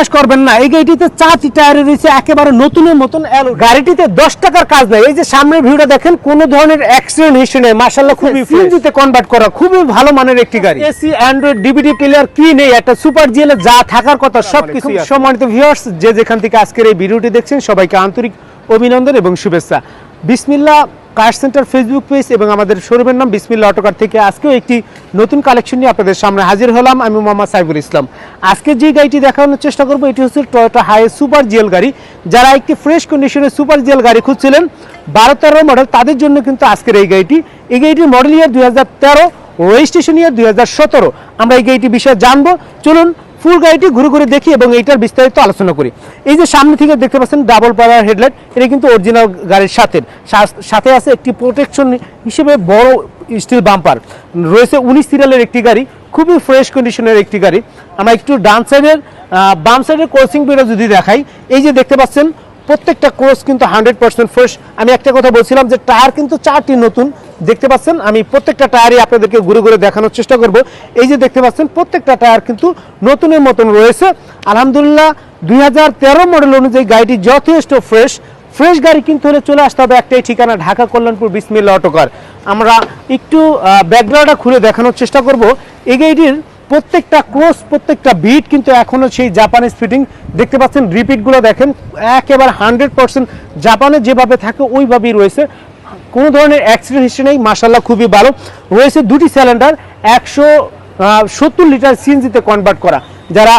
বিশ্বাস করবেন না এই গাড়িটিতে চারটি টায়ারে রয়েছে একেবারে নতুনের মতন অ্যালো। গাড়িটিতে দশ টাকার কাজ নাই। এই যে সামনের ভিউটা দেখেন কোনো ধরনের অ্যাক্সিডেন্ট হিস্ট্রি নেই। মার্শাল্লাহ খুবই সিএনজিতে কনভার্ট করা খুবই ভালো মানের একটি গাড়ি। এসি অ্যান্ড্রয়েড ডিভিডি প্লেয়ার কি নেই? একটা সুপার জিএল যা থাকার কথা সবকিছু সম্মানিত ভিউয়ার্স যে যেখান থেকে আজকের এই ভিডিওটি দেখছেন সবাইকে আন্তরিক অভিনন্দন এবং শুভেচ্ছা। বিসমিল্লা কার সেন্টার ফেসবুক পেজ এবং আমাদের শোরুমের নাম বিসমিল্লা অটোকার থেকে আজকেও একটি নতুন কালেকশন নিয়ে আপনাদের সামনে হাজির হলাম। আমি মোহাম্মদ সাইবুল ইসলাম। আজকে যে গাড়িটি দেখানোর চেষ্টা করব, এটি হচ্ছে টয়োটা হাই সুপার জিএল গাড়ি। যারা একটি ফ্রেশ কন্ডিশনের সুপার জিএল গাড়ি খুঁজছিলেন বারো তেরো মডেল তাদের জন্য কিন্তু আজকের এই গাড়িটি। এই গাড়িটির মডেল ইয়ার দুই হাজার তেরো রেজিস্ট্রেশন ইয়ার দুই হাজার সতেরো। আমরা এই গাড়িটি বিষয়ে জানব। চলুন ফুল গাড়িটি ঘুরে ঘুরে দেখি এবং এইটার বিস্তারিত আলোচনা করি। এই যে সামনে থেকে দেখতে পাচ্ছেন ডাবল পাওয়ার হেডলাইট এটা কিন্তু অরিজিনাল গাড়ির সাথে সাথে আছে একটি প্রোটেকশন হিসেবে বড় স্টিল বাম্পার রয়েছে উনিশ সিরিয়ালের একটি গাড়ি, খুবই ফ্রেশ কন্ডিশনের একটি গাড়ি। আমরা একটু ডান সাইডের বাম সাইডের ক্রসিং বিটা যদি দেখাই, এই যে দেখতে পাচ্ছেন প্রত্যেকটা কোর্স কিন্তু হান্ড্রেড পার্সেন্ট ফ্রেশ আমি একটা কথা বলছিলাম যে টায়ার কিন্তু চারটি নতুন। দেখতে পাচ্ছেন, আমি প্রত্যেকটা টায়ারই আপনাদেরকে ঘুরে ঘুরে দেখানোর চেষ্টা করব। এই যে দেখতে পাচ্ছেন, প্রত্যেকটা টায়ার কিন্তু নতুনের মতন রয়েছে। আলহামদুলিল্লাহ, দুই হাজার তেরো মডেল অনুযায়ী গাড়িটি যথেষ্ট ফ্রেশ ফ্রেশ গাড়ি কিন্তু হলে চলে আসতে হবে একটাই ঠিকানা, ঢাকা কল্যাণপুর বিসমিল্লা অটোকার। আমরা একটু ব্যাকগ্রাউন্ডটা খুলে দেখানোর চেষ্টা করব। এই গাড়িটির প্রত্যেকটা ক্রস, প্রত্যেকটা বিট কিন্তু এখনও সেই জাপানিজ ফিটিং দেখতে পাচ্ছেন রিপিটগুলো দেখেন, একেবারে হান্ড্রেড পার্সেন্ট জাপানে যেভাবে থাকে, ওইভাবেই রয়েছে। কোনো ধরনের অ্যাক্সিডেন্ট হিস্ট্রি নেই মাসাল্লাহ খুবই ভালো। রয়েছে দুটি সিলিন্ডার একশো সত্তর লিটার সিএনজিতে কনভার্ট করা। যারা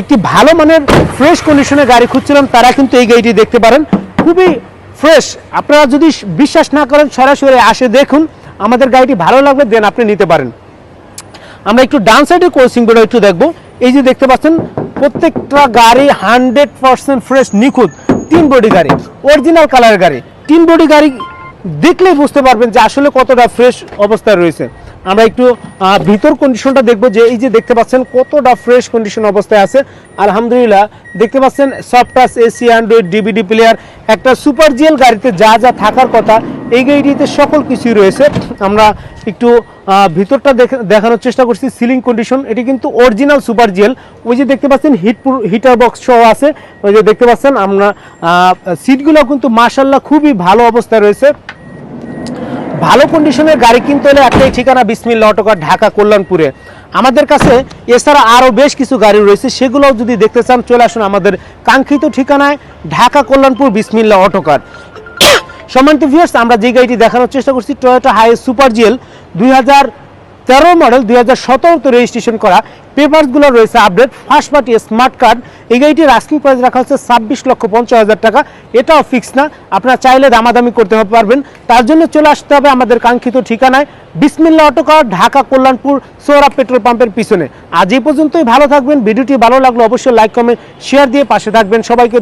একটি ভালো মানের ফ্রেশ কন্ডিশনে গাড়ি খুঁজছিলাম, তারা কিন্তু এই গাড়িটি দেখতে পারেন। খুবই ফ্রেশ আপনারা যদি বিশ্বাস না করেন, সরাসরি আসে দেখুন। আমাদের গাড়িটি ভালো লাগবে দেন আপনি নিতে পারেন। আমরা একটু ডান সাইডের কোচিংগুলো একটু দেখব। এই যে দেখতে পাচ্ছেন, প্রত্যেকটা গাড়ি হান্ড্রেড পার্সেন্ট ফ্রেশ, নিখুঁত, তিন বডি গাড়ি, অরিজিনাল কালার গাড়ি। তিন বডি গাড়ি দেখলেই বুঝতে পারবেন যে আসলে কতটা ফ্রেশ অবস্থায় রয়েছে। আমরা একটু ভিতর কন্ডিশনটা দেখব যে এই যে দেখতে পাচ্ছেন কতটা ফ্রেশ কন্ডিশন অবস্থায় আছে। আলহামদুলিল্লাহ, দেখতে পাচ্ছেন soft touch AC Android DVD player একটা সুপার জিএল গাড়িতে যা যা থাকার কথা, এই গাড়িটিতে সকল কিছুই রয়েছে। আমরা একটু ভিতরটা দেখানোর চেষ্টা করছি সিলিং কন্ডিশন এটি কিন্তু অরিজিনাল সুপার জিএল ওই যে দেখতে পাচ্ছেন হিট হিটার বক্স সহ আছে। ওই যে দেখতে পাচ্ছেন, আমরা সিটগুলো কিন্তু মার্শাল্লাহ খুবই ভালো অবস্থায় রয়েছে। ভালো কন্ডিশনের গাড়ি কিনতে হলে একটাই ঠিকানা, বিসমিল্লা অটোকার ঢাকা, কল্যাণপুরে। আমাদের কাছে এছাড়া আরও বেশ কিছু গাড়ি রয়েছে, সেগুলোও যদি দেখতে চান, চলে আসুন আমাদের কাঙ্ক্ষিত ঠিকানায়, ঢাকা, কল্যাণপুর, বিসমিল্লা অটোকার সম্মানিত ভিউয়ার্স আমরা যে গাড়িটি দেখানোর চেষ্টা করছি টয়োটা হাই সুপার জিএল দুই হাজার তেরো মডেল দুই হাজার সতেরোতে রেজিস্ট্রেশন করা। পেপারসগুলো রয়েছে update first party smart card এই গাড়িটির আস্কিং প্রাইস রাখা হচ্ছে ছাব্বিশ লক্ষ পঞ্চাশ হাজার টাকা। এটাও ফিক্স না। আপনারা চাইলে দামাদামি করতে পারবেন। তার জন্য চলে আসতে হবে আমাদের কাঙ্ক্ষিত ঠিকানায়, বিসমিল্লা অটোকার ঢাকা কল্যাণপুর সৌরভ পেট্রোল পাম্পের পিছনে। আজ এই পর্যন্তই, ভালো থাকবেন। ভিডিওটি ভালো লাগল অবশ্যই লাইক কমেন্ট শেয়ার দিয়ে পাশে থাকবেন। সবাইকে।